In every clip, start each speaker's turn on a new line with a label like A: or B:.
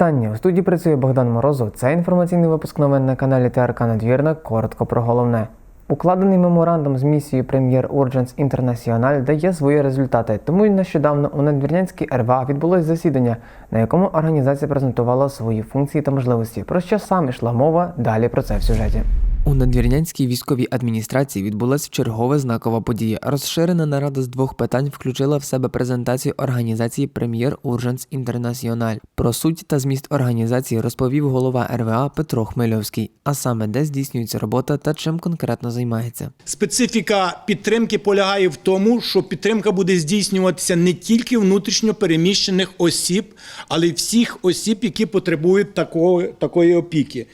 A: Вітання! У студії працює Богдан Морозов. Це інформаційний випуск новин на каналі ТРК Надвірна. Коротко про головне. Укладений меморандум з місією прем'єр Urgence International дає свої результати. Тому й нещодавно у Надвірнянській РВА відбулось засідання, на якому організація презентувала свої функції та можливості. Про що саме йшла мова? Далі про це в сюжеті. У надвірнянській військовій адміністрації відбулася чергова знакова подія. Розширена нарада з двох питань включила в себе презентацію організації Прем'єр Urgence International. Про суть та зміст організації розповів голова РВА Петро Хмельовський, а саме де здійснюється робота та чим конкретно займається.
B: Специфіка підтримки полягає в тому, що підтримка буде здійснюватися не тільки внутрішньо переміщених осіб, але й всіх осіб, які потребують такої, такої опіки.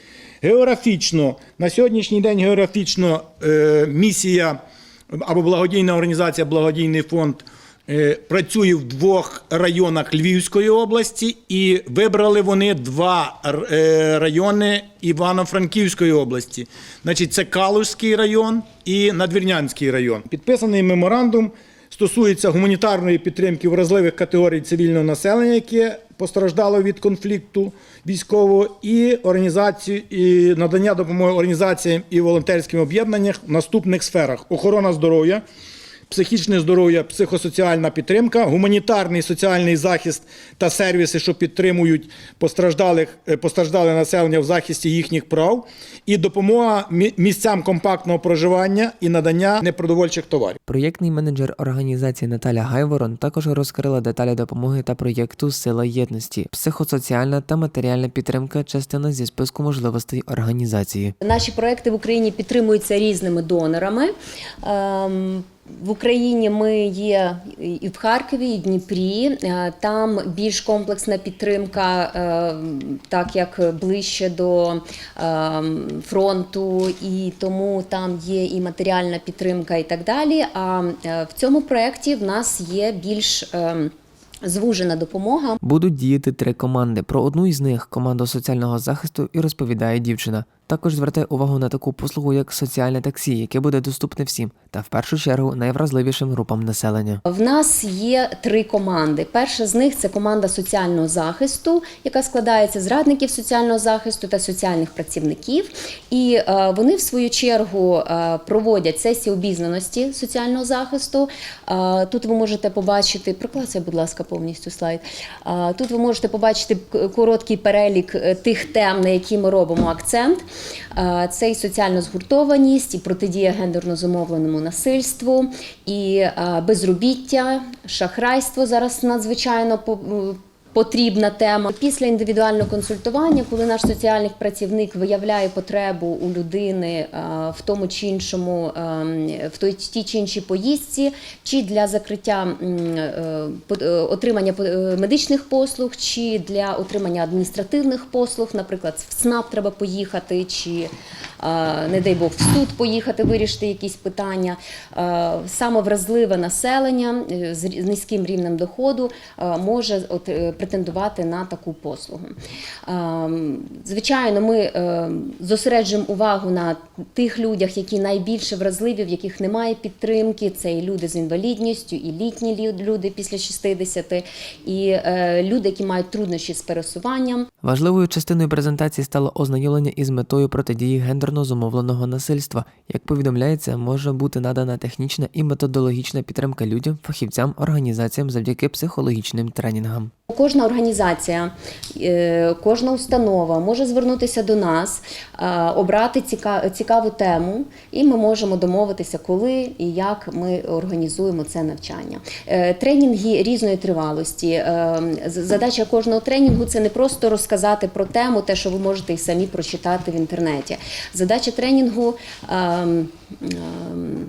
B: Географічно на сьогоднішній день географічно е, місія або благодійна організація Благодійний фонд е, працює в двох районах Львівської області, і вибрали вони два е, райони Івано-Франківської області. Значить, це Калузький район і Надвірнянський район. Підписаний меморандум стосується гуманітарної підтримки вразливих категорій цивільного населення, яке постраждало від конфлікту військового, і організацію і надання допомоги організаціям і волонтерським об'єднанням в наступних сферах: охорона здоров'я. Психічне здоров'я, психосоціальна підтримка, гуманітарний соціальний захист та сервіси, що підтримують постраждалих, е, постраждале населення в захисті їхніх прав, і допомога місцям компактного проживання і надання непродовольчих товарів.
A: Проєктний менеджер організації Наталя Гайворон також розкрила деталі допомоги та проєкту Сила єдності, психосоціальна та матеріальна підтримка частина зі списку можливостей організації.
C: Наші проекти в Україні підтримуються різними донорами. В Україні ми є і в Харкові, і в Дніпрі. Е, Там більш комплексна підтримка, ем, так як ближче до ем, фронту, і тому там є і матеріальна підтримка, і так далі. А е, в цьому проєкті в нас є більш звужена допомога.
A: Будуть діяти три команди. Про одну із них команду соціального захисту і розповідає дівчина. Також звертає увагу на таку послугу, як соціальне таксі, яке буде доступне всім, та в першу чергу найвразливішим групам населення.
C: В нас є три команди. Перша з них це команда соціального захисту, яка складається з радників соціального захисту та соціальних працівників. І е, вони, в свою чергу, е, проводять сесії обізнаності соціального захисту. Е, тут ви можете побачити, прокласуй, будь ласка, повністю слайд. Тут ви можете побачити короткий перелік тих тем, на які ми робимо акцент. Це і соціальна згуртованість, і протидія гендерно зумовленому насильству, і безробіття, шахрайство зараз надзвичайно Потрібна тема після індивідуального консультування, коли наш соціальний працівник виявляє потребу у людини е, в тому чи іншому, е, в тій чи іншій поїздці, чи для закриття е, е, отримання медичних послуг, чи для отримання адміністративних послуг, наприклад, в СНАП треба поїхати, чи не дай Бог в суд поїхати, вирішити якісь питання. Саме вразливе населення з низьким рівнем доходу може претендувати на таку послугу. Е, Звичайно, ми е, зосереджуємо увагу на тих людях, які найбільше вразливі, в яких немає підтримки. Це і люди з інвалідністю, і літні люди після 60, і е, люди, які мають труднощі з пересуванням.
A: Важливою частиною презентації стало ознайомлення із метою протидії гендерно зумовленого насильства. Як повідомляється, може бути надана технічна і методологічна підтримка людям, фахівцям, організаціям завдяки психологічним тренінгам.
C: Кожна організація, е, кожна установа може звернутися до нас, е, обрати цікаву тему, і ми можемо домовитися, коли і як ми організуємо це навчання. Е, Тренінги різної тривалості. Задача кожного тренінгу це не просто розказати про тему, те, що ви можете і самі прочитати в інтернеті. Задача тренінгу. ем, ем,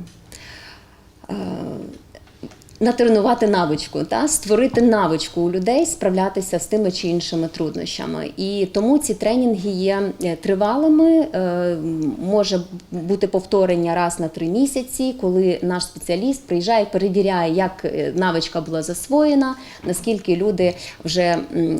C: натренувати навичку, та створити навичку у людей справлятися з тими чи іншими труднощами. І тому ці тренінги є е, тривалими. е, Може бути повторення раз на три місяці, коли наш спеціаліст приїжджає, перевіряє, як е, навичка була засвоєна, наскільки люди вже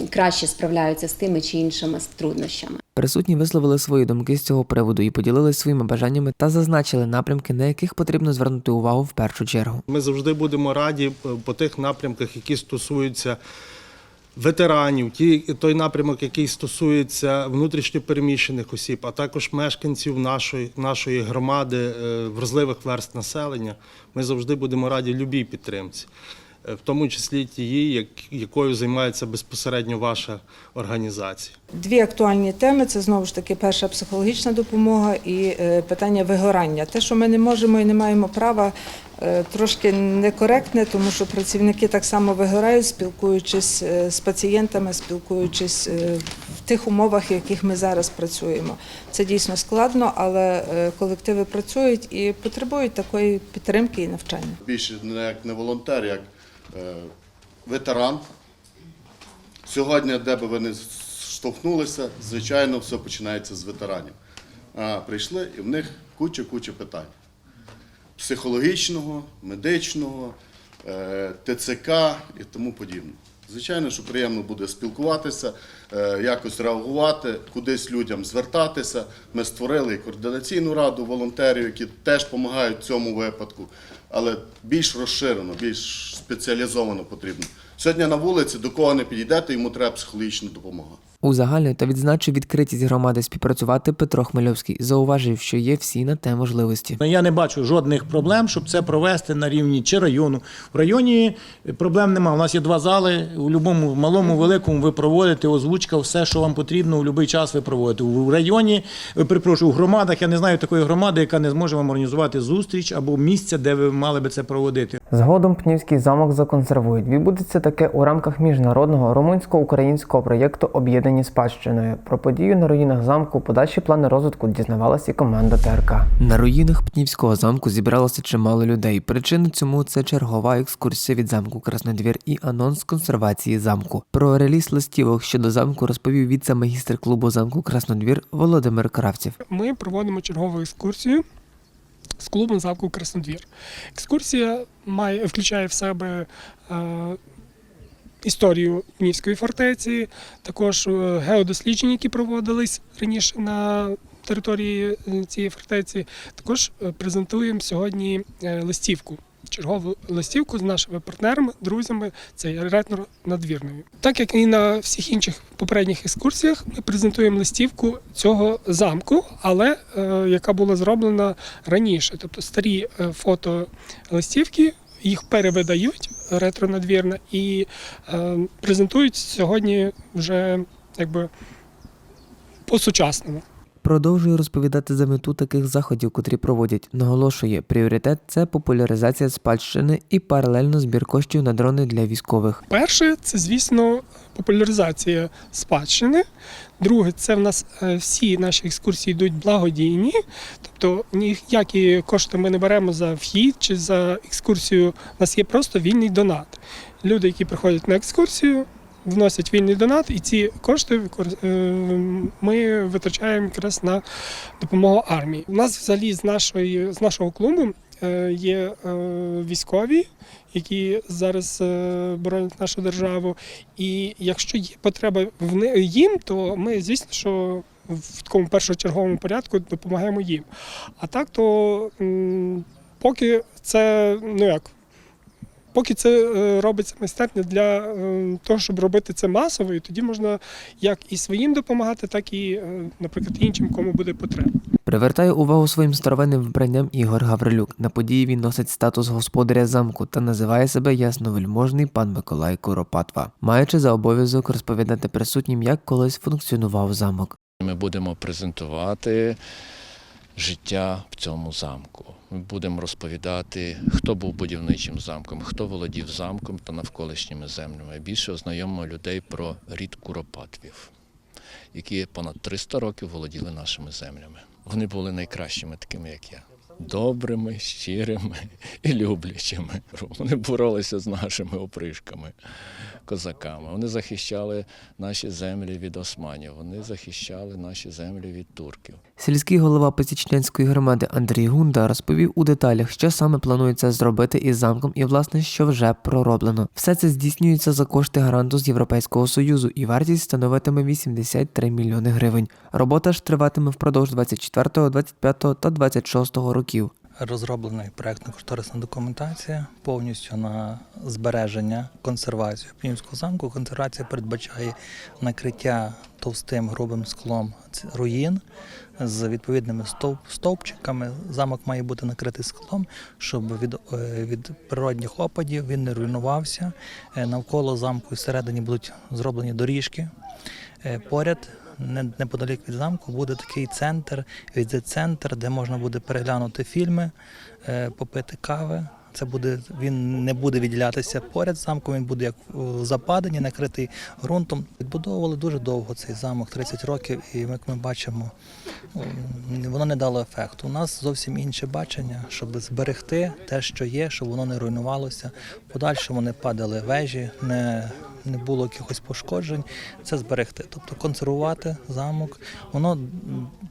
C: краще справляються з тими чи іншими труднощами.
A: Присутні висловили свої думки з цього приводу і поділилися своїми бажаннями та зазначили напрямки, на яких потрібно звернути увагу в першу чергу.
D: Ми завжди будемо раді е, по тих напрямках, які стосуються ветеранів, ті, той напрямок, який стосується внутрішньопереміщених осіб, а також мешканців нашої, нашої громади, е, вразливих верст населення, ми завжди будемо раді любій підтримці, в тому числі тієї, як, якою займається безпосередньо ваша організація.
E: Дві актуальні теми це знову ж таки перша психологічна допомога і е, питання вигорання. Те, що ми не можемо і не маємо права, е, трошки некоректне, тому що працівники так само вигорають, спілкуючись е, з пацієнтами, спілкуючись е, в тих умовах, в яких ми зараз працюємо. Це дійсно складно, але е, колективи працюють і потребують такої підтримки і навчання.
F: більше не як не волонтер, як е, ветеран. Сьогодні, де би ви не штовхнулися, звичайно, все починається з ветеранів. Прийшли і в них куча-куча питань. Психологічного, медичного, е, ТЦК і тому подібне. Звичайно, що приємно буде спілкуватися, е, якось реагувати, кудись людям звертатися. Ми створили і координаційну раду волонтерів, які теж допомагають в цьому випадку, але більш розширено, більш спеціалізовано потрібно. Сьогодні на вулиці до кого не підійдете, йому треба психологічна допомога.
A: Узагальнив та відзначив відкритість громади співпрацювати Петро Хмельовський, зауважив, що є всі на те можливості.
B: Я не бачу жодних проблем, щоб це провести на рівні чи району. В районі проблем немає. У нас є два зали. У будь-якому малому, великому ви проводите озвучка, все, що вам потрібно, у будь-який час ви проводите. У районі, е, перепрошую, у громадах я не знаю такої громади, яка не зможе вам організувати зустріч або місця, де ви мали би це проводити.
A: Згодом Пнівський замок законсервують. Відбудеться таке у рамках міжнародного румунсько-українського проєкту Об'єднані спадщиною. Про подію на руїнах замку, подальші плани розвитку дізнавалась і команда ТРК. На руїнах Пнівського замку зібралося чимало людей. Причина цьому це чергова екскурсія від замку Краснодвір і анонс консервації замку. Про реліз листівок щодо замку розповів віце-магістр клубу замку Краснодвір Володимир Кравців.
G: ми проводимо чергову екскурсію з клубом замку Краснодвір. Екскурсія має, включає в себе е, історію Пнівської фортеці, також е, геодослідження, які проводились раніше на території е, цієї фортеці. Також е, презентуємо сьогодні листівку. Чергову листівку з нашими партнерами, друзями, це ретро надвірною. Так як і на всіх інших попередніх екскурсіях, ми презентуємо листівку цього замку, але е, яка була зроблена раніше. Тобто старі фото листівки їх перевидають ретро надвірна і е, презентують сьогодні вже якби по-сучасному.
A: Продовжує розповідати за мету таких заходів, котрі проводять. Наголошує, пріоритет це популяризація спадщини і паралельно збір коштів на дрони для військових.
G: Перше, це, звісно, популяризація спадщини. Друге, це в нас е, всі наші екскурсії йдуть благодійні. Тобто ніякі кошти ми не беремо за вхід чи за екскурсію. У нас є просто вільний донат. Люди, які приходять на екскурсію, вносять вільний донат, і ці кошти е, ми витрачаємо якраз на допомогу армії. У нас взагалі з нашої з нашого клубу е, є е, військові, які зараз боронять нашу державу. І якщо є потреба в їм, то ми, звісно, що в такому першочерговому порядку допомагаємо їм. А так, то поки це ну як. Поки це е, робиться майстерня для е, того, щоб робити це масово, і тоді можна як і своїм допомагати, так і, е, наприклад, іншим, кому буде потреба.
A: Привертає увагу своїм старовинним вбранням Ігор Гаврилюк. На події він носить статус господаря замку та називає себе ясновельможний пан Миколай Куропатва, маючи за обов'язок розповідати присутнім, як колись функціонував замок.
H: Ми будемо презентувати життя в цьому замку. Будемо розповідати, хто був будівничим замком, хто володів замком та навколишніми землями. Більше ознайомимо людей про рід Куропатвів, які понад 300 років володіли нашими землями. Вони були найкращими, такими як я. Добрими, щирими і люблячими. Вони боролися з нашими опришками, козаками. Вони захищали наші землі від османів, вони захищали наші землі від турків.
A: Сільський голова Пасічнянської громади Андрій Гунда розповів у деталях, що саме планується зробити із замком і власне, що вже пророблено. Все це здійснюється за кошти гранту з Європейського союзу, і вартість становитиме 83 мільйони гривень. Робота ж триватиме впродовж 24, 25 та 26 років.
I: Розроблена проєктно-кошторисна документація повністю на збереження консервацію Пнівського замку. Консервація передбачає накриття товстим грубим склом руїн з відповідними стовп, стовпчиками. Замок має бути накритий склом, щоб від, е, від природних опадів він не руйнувався. Е, Навколо замку і всередині будуть зроблені доріжки. Е, Поряд неподалік від замку буде такий центр, візит-центр, де можна буде переглянути фільми, е, попити кави. Це буде він не буде відділятися поряд з замком, він буде як в накритий ґрунтом. Відбудовували дуже довго цей замок, 30 років, і як ми бачимо, воно не дало ефекту. У нас зовсім інше бачення, щоб зберегти те, що є, щоб воно не руйнувалося. В Подальшому не падали вежі, не, не було якихось пошкоджень. Це зберегти, тобто консервувати замок. Воно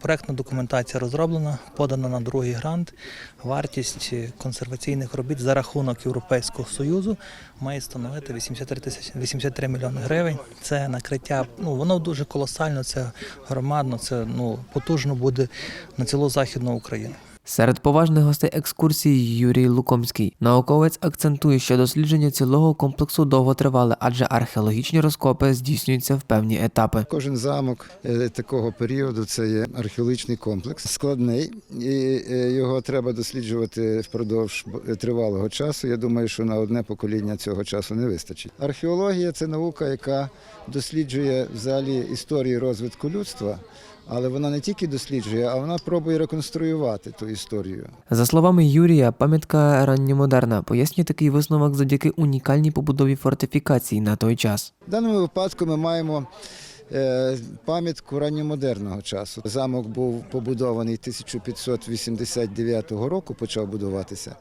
I: проектна документація розроблена, подана на другий грант. Вартість е, консерваційних робіт за рахунок Європейського союзу має становити 83 тисячі 83 мільйони гривень. Це накриття. Ну воно дуже колосально. Це громадно, це ну потужно буде на цілу західну Україну.
A: Серед поважних гостей екскурсії Юрій Лукомський. Науковець акцентує, що дослідження цілого комплексу довго тривали, адже археологічні розкопи здійснюються в певні етапи.
J: Кожен замок е, такого періоду це є археологічний комплекс, складний, і е, його треба досліджувати впродовж тривалого часу. Я думаю, що на одне покоління цього часу не вистачить. Археологія це наука, яка досліджує взагалі історію розвитку людства, але вона не тільки досліджує, а вона пробує реконструювати ту історію.
A: За словами Юрія, пам'ятка ранньомодерна пояснює такий висновок завдяки унікальній побудові фортифікацій на той час.
J: В даному випадку ми маємо пам'ятку ранньомодерного часу. Замок був побудований 1589 року, почав будуватися.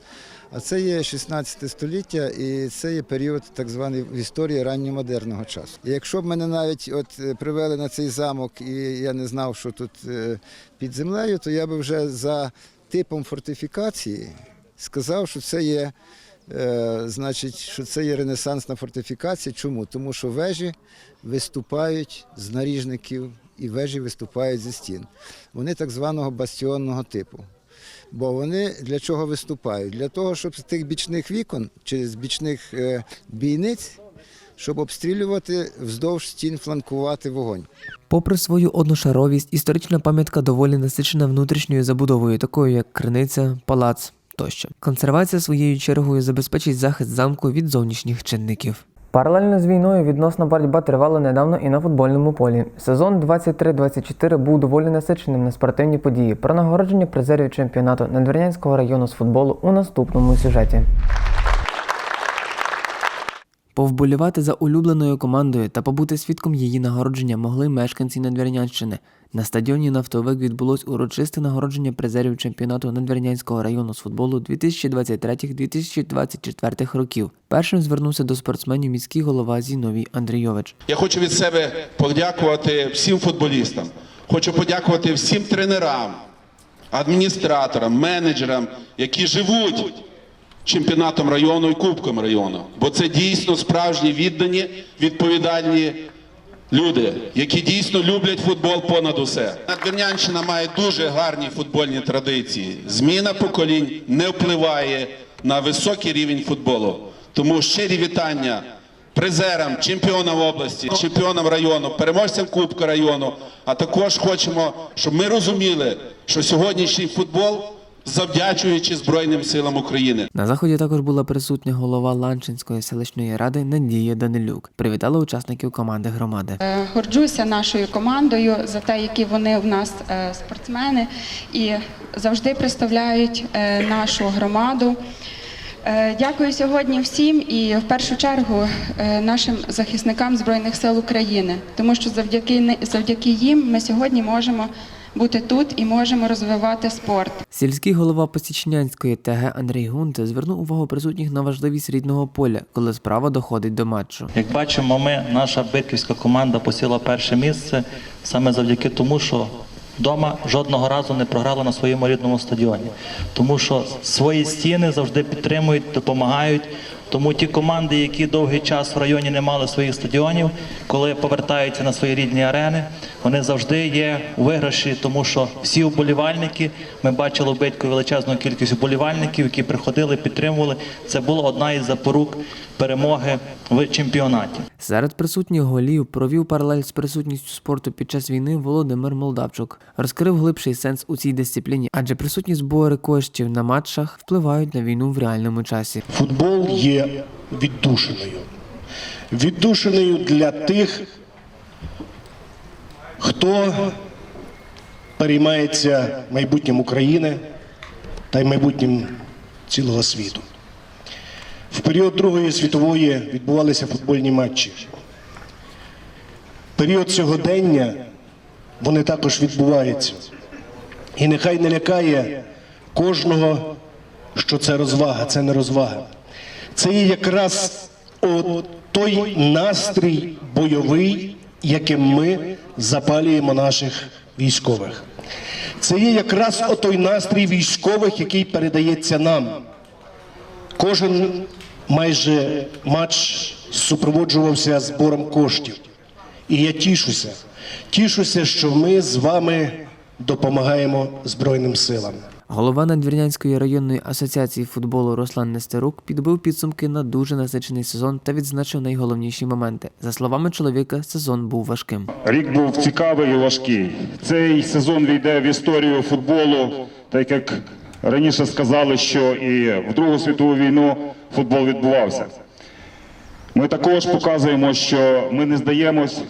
J: А це є 16 століття, і це є період так званий в історії ранньомодерного часу. І якщо б мене навіть от е, привели на цей замок, і я не знав, що тут е, під землею, то я би вже за типом фортифікації сказав, що це є Е, значить, що це є ренесансна фортифікація. Чому? Тому що вежі виступають з наріжників і вежі виступають зі стін. Вони так званого бастіонного типу. Бо вони для чого виступають? Для того, щоб з тих бічних вікон чи з бічних е, бійниць, щоб обстрілювати вздовж стін, фланкувати вогонь.
A: Попри свою одношаровість, історична пам'ятка доволі насичена внутрішньою забудовою, такою як криниця, палац тощо. Консервація своєю чергою забезпечить захист замку від зовнішніх чинників. Паралельно з війною відносна боротьба тривала недавно і на футбольному полі. Сезон 23-24 був доволі насиченим на спортивні події. Про нагородження призерів чемпіонату Надвірнянського району з футболу у наступному сюжеті. Повболівати за улюбленою командою та побути свідком її нагородження могли мешканці Надвірнянщини. На стадіоні Нафтовик відбулось урочисте нагородження призерів чемпіонату Надвірнянського району з футболу 2023-2024 років. Першим звернувся до спортсменів міський голова Зіновій Андрійович.
K: Я хочу від себе подякувати всім футболістам. Хочу подякувати всім тренерам, адміністраторам, менеджерам, які живуть чемпіонатом району і кубком району. Бо це дійсно справжні віддані, відповідальні люди, які дійсно люблять футбол понад усе. Надвірнянщина має дуже гарні футбольні традиції. Зміна поколінь не впливає на високий рівень футболу. Тому щирі вітання призерам, чемпіонам області, чемпіонам району, переможцям Кубка району. А також хочемо, щоб ми розуміли, що сьогоднішній футбол завдячуючи Збройним силам України.
A: На заході також була присутня голова Ланчинської селищної ради Надія Данилюк. Привітала учасників команди громади.
L: Е, Горджуся нашою командою за те, які вони в нас е, спортсмени і завжди представляють е, нашу громаду. Дякую сьогодні всім і в першу чергу нашим захисникам Збройних сил України, тому що завдяки завдяки їм ми сьогодні можемо бути тут і можемо розвивати спорт.
A: Сільський голова Посічнянської ТГ Андрій Гунте звернув увагу присутніх на важливість рідного поля, коли справа доходить до матчу.
I: Як бачимо, ми, наша битківська команда посіла перше місце саме завдяки тому, що вдома жодного разу не програла на своєму рідному стадіоні. Тому що свої стіни завжди підтримують, допомагають.
M: Тому ті команди, які довгий час в районі не мали своїх стадіонів, коли повертаються на свої рідні арени, вони завжди є виграші, тому що всі вболівальники, ми бачили в Битьку величезну кількість вболівальників, які приходили, підтримували. Це була одна із запорук перемоги в чемпіонаті.
A: Серед присутніх голів провів паралель з присутністю спорту під час війни Володимир Молдавчук. Розкрив глибший сенс у цій дисципліні, адже присутні збори коштів на матчах впливають на війну в реальному часі.
N: Футбол є віддушиною. Віддушиною для тих, хто переймається майбутнім України та й майбутнім цілого світу. В період Другої світової відбувалися футбольні матчі. Період сьогодення вони також відбуваються. І нехай не лякає кожного, що це розвага, це не розвага. Це є якраз той настрій бойовий, яким ми запалюємо наших військових. Це є якраз той настрій військових, який передається нам. Кожен майже матч супроводжувався збором коштів. І я тішуся. Тішуся, що ми з вами допомагаємо Збройним силам.
A: Голова Надвірнянської районної асоціації футболу Руслан Нестерук підбив підсумки на дуже насичений сезон та відзначив найголовніші моменти. За словами чоловіка, сезон був важким.
O: Рік був цікавий і важкий. Цей сезон війде в історію футболу, так як раніше сказали, що і в Другу світову війну футбол відбувався. Ми також показуємо, що ми не здаємось,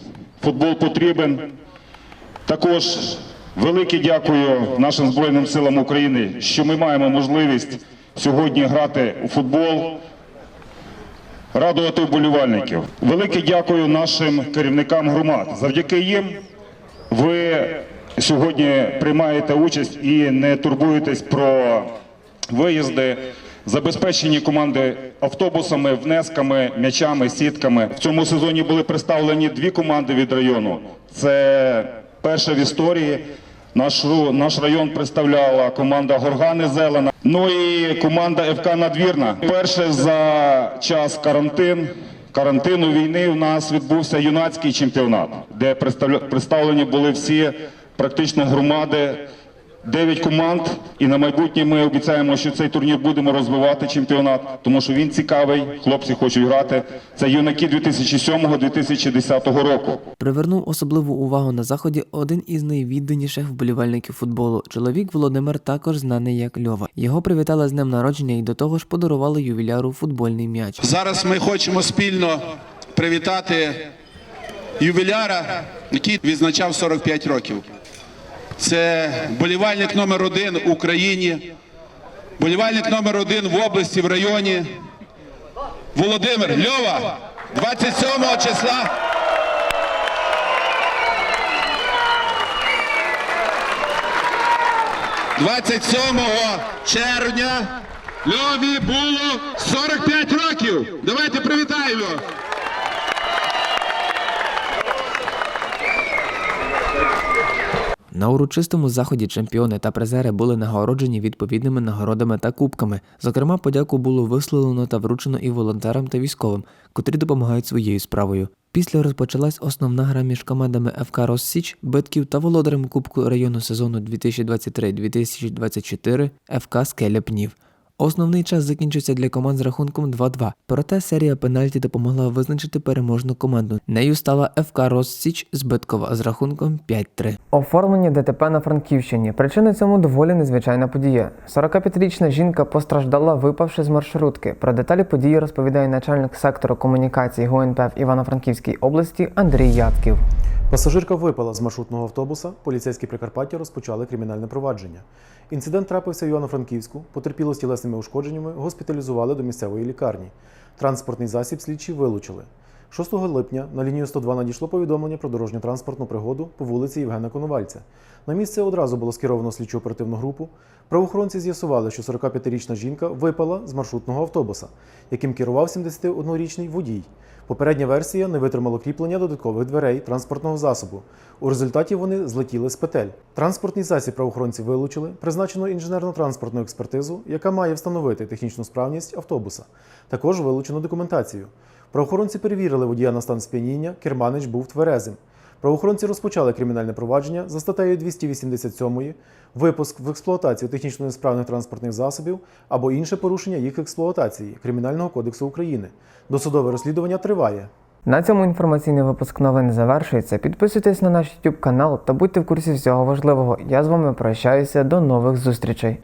O: футбол потрібен. Також велике дякую нашим Збройним силам України, що ми маємо можливість сьогодні грати у футбол радувати вболівальників. Велике дякую нашим керівникам громад. Завдяки їм ви сьогодні приймаєте участь і не турбуєтесь про виїзди. Забезпечені команди автобусами, внесками, м'ячами, сітками. В цьому сезоні були представлені дві команди від району. Це перша в історії. Наш, наш район представляла команда Горгани Зелена. Ну і команда ФК Надвірна. Перше за час карантин. Карантину війни у нас відбувся юнацький чемпіонат, де представлені були всі практично громади, дев'ять команд. І на майбутнє ми обіцяємо, що цей турнір будемо розвивати чемпіонат, тому що він цікавий. Хлопці хочуть грати. Це юнаки 2007-2010 року.
A: Привернув особливу увагу на заході один із найвідданіших вболівальників футболу. Чоловік Володимир також знаний як Льова. Його привітали з днем народження і до того ж подарували ювіляру футбольний м'яч.
K: Зараз ми хочемо спільно привітати ювіляра, який відзначав 45 років. Це болівальник номер один в Україні, болівальник номер один в області, в районі. Володимир Льова, 27 числа. «27 червня Льові було 45 років. Давайте привітаємо.
A: На урочистому заході чемпіони та призери були нагороджені відповідними нагородами та кубками. Зокрема, подяку було висловлено та вручено і волонтерам та військовим, котрі допомагають своєю справою. Після розпочалась основна гра між командами ФК Россіч, Битків та володарем Кубку району сезону 2023-2024 ФК Скеля Пнів. Основний час закінчився для команд з рахунком 2-2. Проте серія пенальті допомогла визначити переможну команду. Нею стала ФК Россіч з Биткова з рахунком 5-3. Оформлення ДТП на Франківщині. Причиною цьому доволі незвичайна подія. 45-річна жінка постраждала, випавши з маршрутки. Про деталі події розповідає начальник сектору комунікації ГУНП в Івано-Франківській області Андрій Ятків.
P: Пасажирка випала з маршрутного автобуса. Поліцейські Прикарпаття розпочали кримінальне провадження. Інцидент трапився в Івано-Франківську. Потерпіло з тілесними ушкодженнями, госпіталізували до місцевої лікарні. Транспортний засіб слідчі вилучили. 6 липня на лінію 102 надійшло повідомлення про дорожньо-транспортну пригоду по вулиці Євгена Коновальця. На місце одразу було скеровано слідчу оперативну групу. Правоохоронці з'ясували, що 45-річна жінка випала з маршрутного автобуса, яким керував 71-річний водій. Попередня версія не витримала кріплення додаткових дверей транспортного засобу. У результаті вони злетіли з петель. Транспортний засіб правоохоронці вилучили, призначено інженерно-транспортну експертизу, яка має встановити технічну справність автобуса. Також вилучено документацію. Правоохоронці перевірили водія на стан сп'яніння, керманич був тверезим. Правоохоронці розпочали кримінальне провадження за статтею 287 випуск в експлуатацію технічно несправних транспортних засобів або інше порушення їх експлуатації Кримінального кодексу України. Досудове розслідування триває.
A: На цьому інформаційний випуск новин завершується. Підписуйтесь на наш YouTube канал та будьте в курсі всього важливого. Я з вами прощаюся. До нових зустрічей.